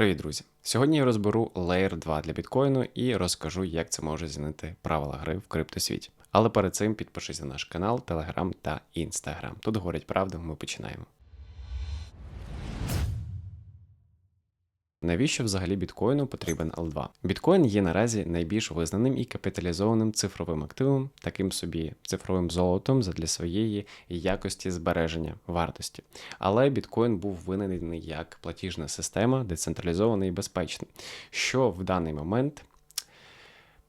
Привіт, друзі! Сьогодні я розберу Layer 2 для біткоїну і розкажу, як це може змінити правила гри в криптосвіті. Але перед цим підпишись на наш канал, Телеграм та Інстаграм. Тут говорять правду, ми починаємо. Навіщо взагалі біткоїну потрібен L2? Біткоін є наразі найбільш визнаним і капіталізованим цифровим активом, таким собі цифровим золотом задля своєї якості збереження вартості. Але біткоін був винайдений як платіжна система, децентралізована і безпечна, що в даний момент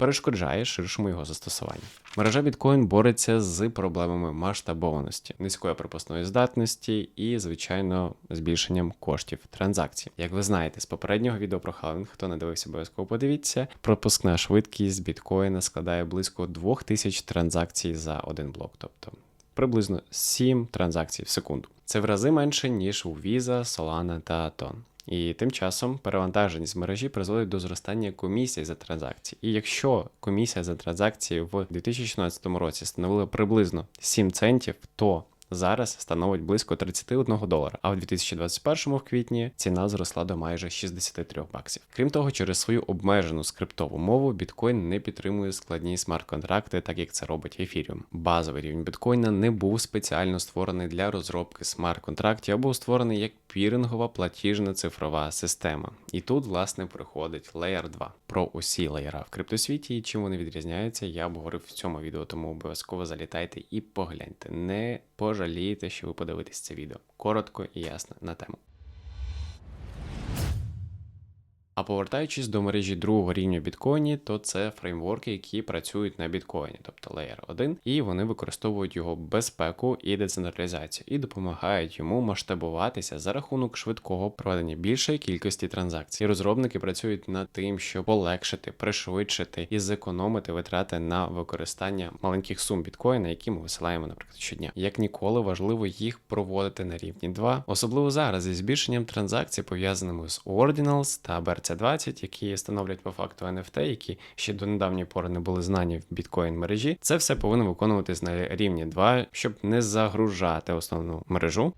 перешкоджає ширшому його застосуванню. Мережа біткоін бореться з проблемами масштабованості, низької пропускної здатності і, звичайно, збільшенням коштів транзакцій. Як ви знаєте, з попереднього відео про халвінг, хто не дивився, обов'язково подивіться, пропускна швидкість біткоїна складає близько 2000 транзакцій за один блок, тобто приблизно 7 транзакцій в секунду. Це в рази менше, ніж у Visa, Solana та Aton. І тим часом перевантаженість мережі призводить до зростання комісій за транзакції. І якщо комісія за транзакції в 2016 році становила приблизно 7 центів, то зараз становить близько 31 долара. А в 2021 в квітні ціна зросла до майже 63 баксів. Крім того, через свою обмежену скриптову мову біткоін не підтримує складні смарт-контракти, так як це робить Ethereum. Базовий рівень біткоїна не був спеціально створений для розробки смарт-контрактів або створений як пірингова платіжна цифрова система. І тут, власне, приходить Layer 2. Про усі леєра в криптосвіті і чим вони відрізняються, я обговорив в цьому відео, тому обов'язково залітайте і погляньте. Не пожалієте, що ви подивитесь це відео. Коротко і ясно на тему. А повертаючись до мережі другого рівня біткоїні, то це фреймворки, які працюють на біткоїні, тобто Layer 1, і вони використовують його безпеку і децентралізацію, і допомагають йому масштабуватися за рахунок швидкого проведення більшої кількості транзакцій. І розробники працюють над тим, щоб полегшити, пришвидшити і зекономити витрати на використання маленьких сум біткоїна, які ми висилаємо, наприклад, щодня. Як ніколи важливо їх проводити на рівні 2, особливо зараз зі збільшенням транзакцій, пов'язаними з Ordinals та BRC 20 які становлять по факту NFT, які ще до недавньої пори не були знані в біткоін мережі. Це все повинно виконуватись на рівні 2, щоб не загружати основну мережу.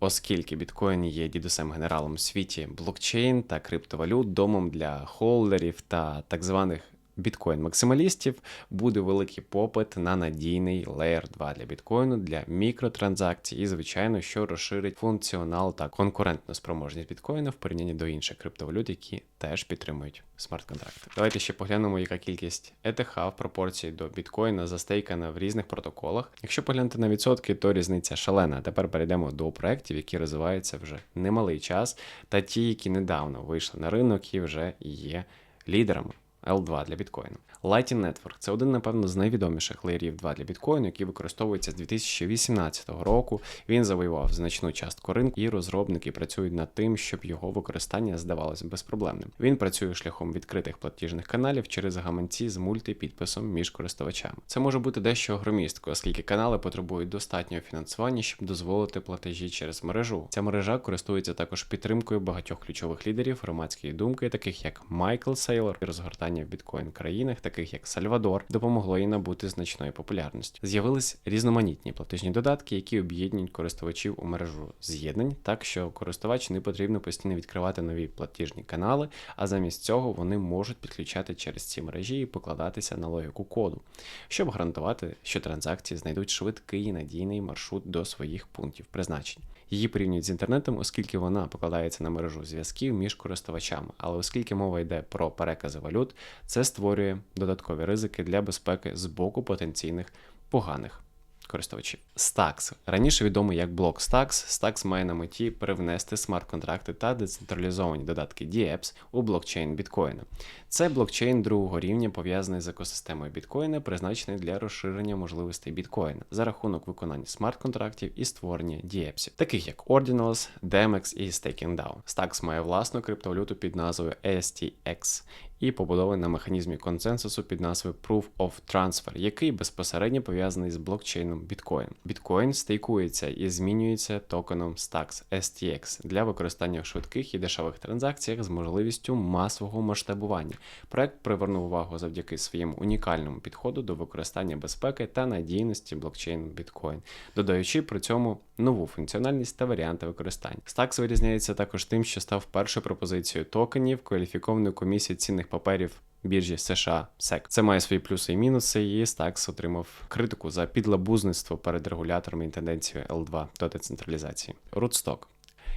Оскільки біткоін є дідусем генералом у світі блокчейн та криптовалют, домом для холдерів та так званих біткоін-максималістів буде великий попит на надійний Layer 2 для біткоїну для мікротранзакцій, і, звичайно, що розширить функціонал та конкурентну спроможність біткоїна в порівнянні до інших криптовалют, які теж підтримують смарт-контракти. Давайте ще поглянемо, яка кількість ETH в пропорції до біткоїна застейкана в різних протоколах. Якщо поглянути на відсотки, то різниця шалена. Тепер перейдемо до проєктів, які розвиваються вже немалий час, та ті, які недавно вийшли на ринок і вже є лідерами. L2 для біткоїну. Lightning Network це один, напевно, з найвідоміших леєрів 2 для біткоїну, який використовується з 2018 року. Він завоював значну частку ринку, і розробники працюють над тим, щоб його використання здавалося безпроблемним. Він працює шляхом відкритих платіжних каналів через гаманці з мультипідписом між користувачами. Це може бути дещо громістко, оскільки канали потребують достатнього фінансування, щоб дозволити платежі через мережу. Ця мережа користується також підтримкою багатьох ключових лідерів громадської думки, таких як Майкл Сейлор, і розгортання в біткоін країнах таких як Сальвадор, допомогло їй набути значної популярності. З'явились різноманітні платежні додатки, які об'єднують користувачів у мережу з'єднань, так що користувач не потрібно постійно відкривати нові платіжні канали, а замість цього вони можуть підключати через ці мережі і покладатися на логіку коду, щоб гарантувати, що транзакції знайдуть швидкий і надійний маршрут до своїх пунктів призначень. Її порівнюють з інтернетом, оскільки вона покладається на мережу зв'язків між користувачами. Але оскільки мова йде про перекази валют, це створює додаткові ризики для безпеки з боку потенційних поганих користувачів. Stacks. раніше відомий як блок Stacks, Stacks має на меті привнести смарт-контракти та децентралізовані додатки DApps у блокчейн біткоїна. Це блокчейн другого рівня пов'язаний з екосистемою біткоїна, призначений для розширення можливостей біткоїна за рахунок виконання смарт-контрактів і створення DApps, таких як Ordinals, Demex і StakingDAO. Stacks має власну криптовалюту під назвою STX і побудований на механізмі консенсусу під назвою Proof of Transfer, який безпосередньо пов'язаний з блокчейном Bitcoin. Bitcoin стейкується і змінюється токеном Stacks STX для використання в швидких і дешевих транзакціях з можливістю масового масштабування. Проект привернув увагу завдяки своєму унікальному підходу до використання безпеки та надійності блокчейну Bitcoin, додаючи при цьому нову функціональність та варіанти використання. Stacks вирізняється також тим, що став першою пропозицією токенів кваліфікованої комісії цінних паперів. Біржі США SEC. Це має свої плюси і мінуси, і Stax отримав критику за підлабузництво перед регуляторами і тенденцією L2 до децентралізації. Rootstock.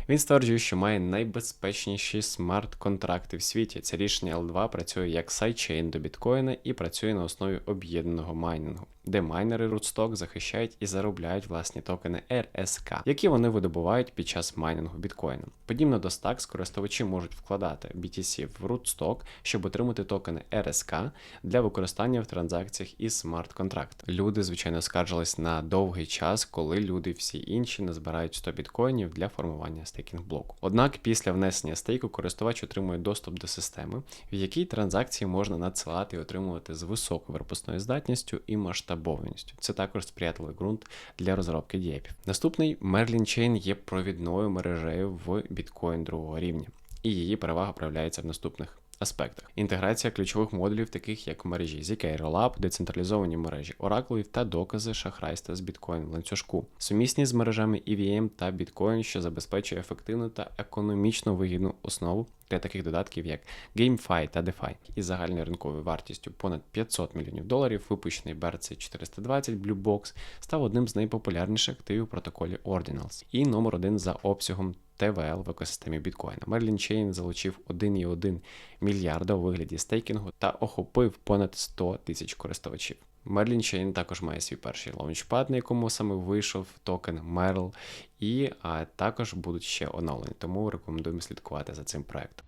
Він стверджує, що має найбезпечніші смарт-контракти в світі. Це рішення L2 працює як сайдчейн до біткоїна і працює на основі об'єднаного майнінгу, де майнери Rootstock захищають і заробляють власні токени RSK, які вони видобувають під час майнінгу біткоїна. Подібно до Stacks, користувачі можуть вкладати BTC в Rootstock, щоб отримати токени RSK для використання в транзакціях із смарт-контракт. Люди, звичайно, скаржились на довгий час, коли люди всі інші назбирають 100 біткоїнів для формування стейкінг блоку. Однак після внесення стейку користувач отримує доступ до системи, в якій транзакції можна надсилати і отримувати з високою випускною здатністю і масштабованістю. Це також сприятливий ґрунт для розробки дієпів. Наступний Merlin Chain є провідною мережею в біткоін другого рівня, і її перевага проявляється в наступних. Аспектах інтеграція ключових модулів, таких як мережі ZK Rollup, децентралізовані мережі Oracle та докази шахрайства з біткоін в ланцюжку, сумісність з мережами EVM та біткоін, що забезпечує ефективну та економічно вигідну основу для таких додатків, як GameFi та DeFi. із загальною ринковою вартістю понад 500 мільйонів доларів, випущений BRC 420 Blue Box став одним з найпопулярніших активів протоколі Ordinals і номер один за обсягом. ТВЛ в екосистемі біткоїна. Merlin Chain залучив 1,1 мільярда у вигляді стейкінгу та охопив понад 100 тисяч користувачів. Merlin Chain також має свій перший лаунчпад, на якому саме вийшов токен Merl, і а, також будуть ще оновлені, тому рекомендуємо слідкувати за цим проектом.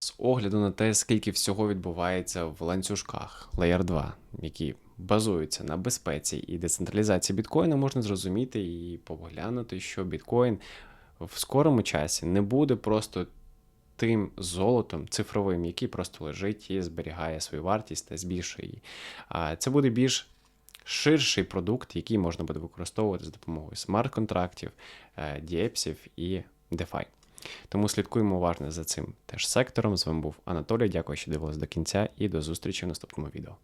З огляду на те, скільки всього відбувається в ланцюжках Layer 2, які базуються на безпеці і децентралізації біткоїна, можна зрозуміти і поглянути, що біткоін в скорому часі не буде просто тим золотом цифровим, який просто лежить і зберігає свою вартість та збільшує її. Це буде більш ширший продукт, який можна буде використовувати з допомогою смарт-контрактів, діепсів і DeFi. Тому слідкуємо уважно за цим теж сектором. З вами був Анатолій. Дякую, що дивились до кінця, і до зустрічі в наступному відео.